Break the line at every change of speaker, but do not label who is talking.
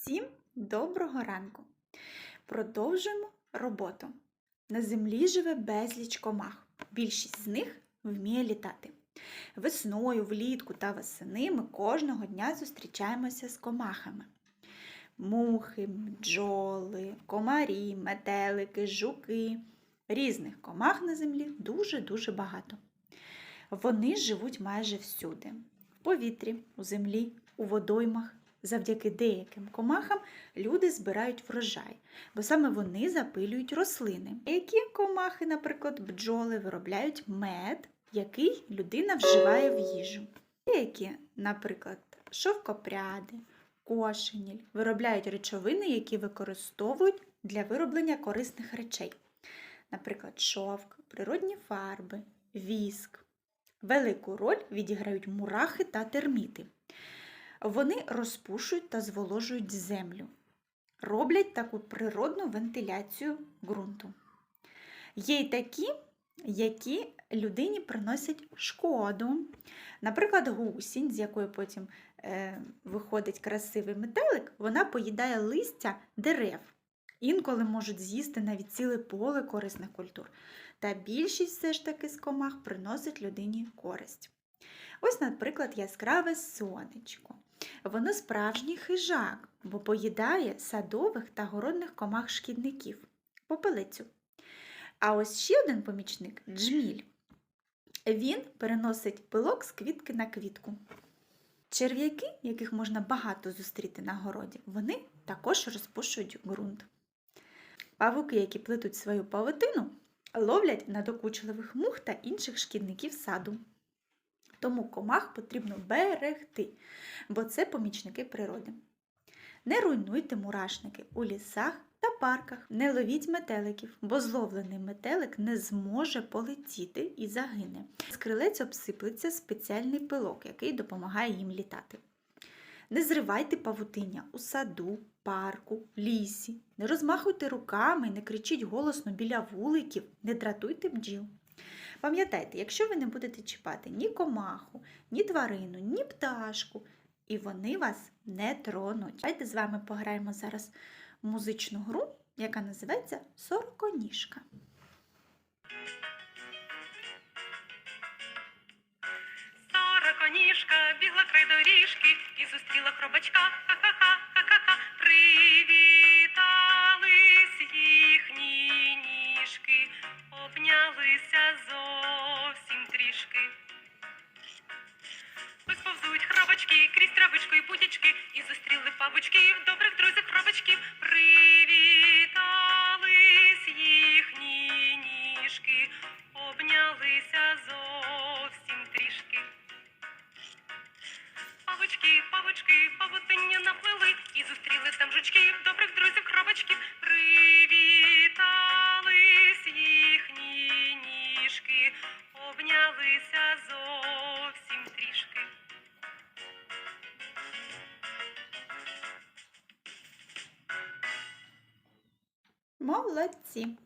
Всім доброго ранку! Продовжуємо роботу. На землі живе безліч комах. Більшість з них вміє літати. Весною, влітку та восени ми кожного дня зустрічаємося з комахами. Мухи, бджоли, комарі, метелики, жуки. Різних комах на землі дуже-дуже багато. Вони живуть майже всюди: в повітрі, у землі, у водоймах. Завдяки деяким комахам люди збирають врожай, бо саме вони запилюють рослини. Які комахи, наприклад, бджоли, виробляють мед, який людина вживає в їжу. Деякі, наприклад, шовкопряди, кошеніль, виробляють речовини, які використовують для вироблення корисних речей, наприклад, шовк, природні фарби, віск. Велику роль відіграють мурахи та терміти. Вони розпушують та зволожують землю, роблять таку природну вентиляцію ґрунту. Є й такі, які людині приносять шкоду. Наприклад, гусінь, з якої потім е, виходить красивий метелик, вона поїдає листя дерев. Інколи можуть з'їсти навіть ціле поле корисних культур. Та більшість все ж таки з комах приносить людині користь. Ось, наприклад, яскраве сонечко. Воно справжній хижак, бо поїдає садових та городних комах шкідників попелицю. А ось ще один помічник джміль. Він переносить пилок з квітки на квітку. Черв'яки, яких можна багато зустріти на городі, вони також розпушують ґрунт. Павуки, які плетуть свою павутину, ловлять надокучливих мух та інших шкідників саду. Тому комах потрібно берегти, бо це помічники природи. Не руйнуйте мурашники у лісах та парках, не ловіть метеликів, бо зловлений метелик не зможе полетіти і загине. З крилець обсиплеться спеціальний пилок, який допомагає їм літати. Не зривайте павутиння у саду, парку, лісі, не розмахуйте руками, не кричіть голосно біля вуликів, не дратуйте бджіл. Пам'ятайте, якщо ви не будете чіпати ні комаху, ні тварину, ні пташку, і вони вас не тронуть. Давайте з вами пограємо зараз музичну гру, яка називається Сороконіжка.
Сороконіжка бігла край доріжки і зустріла хробачка. Обнялися зовсім трішки. Ось повзуть хробачки крізь травичку і путячки, і зустріли павучків, добрих друзів хробачків. Привітались їхні ніжки, обнялися зовсім трішки. Павучки, павучки, павутиння наплили і зустріли там жучків, добрих друзів хробачків. Привітались
Молодці!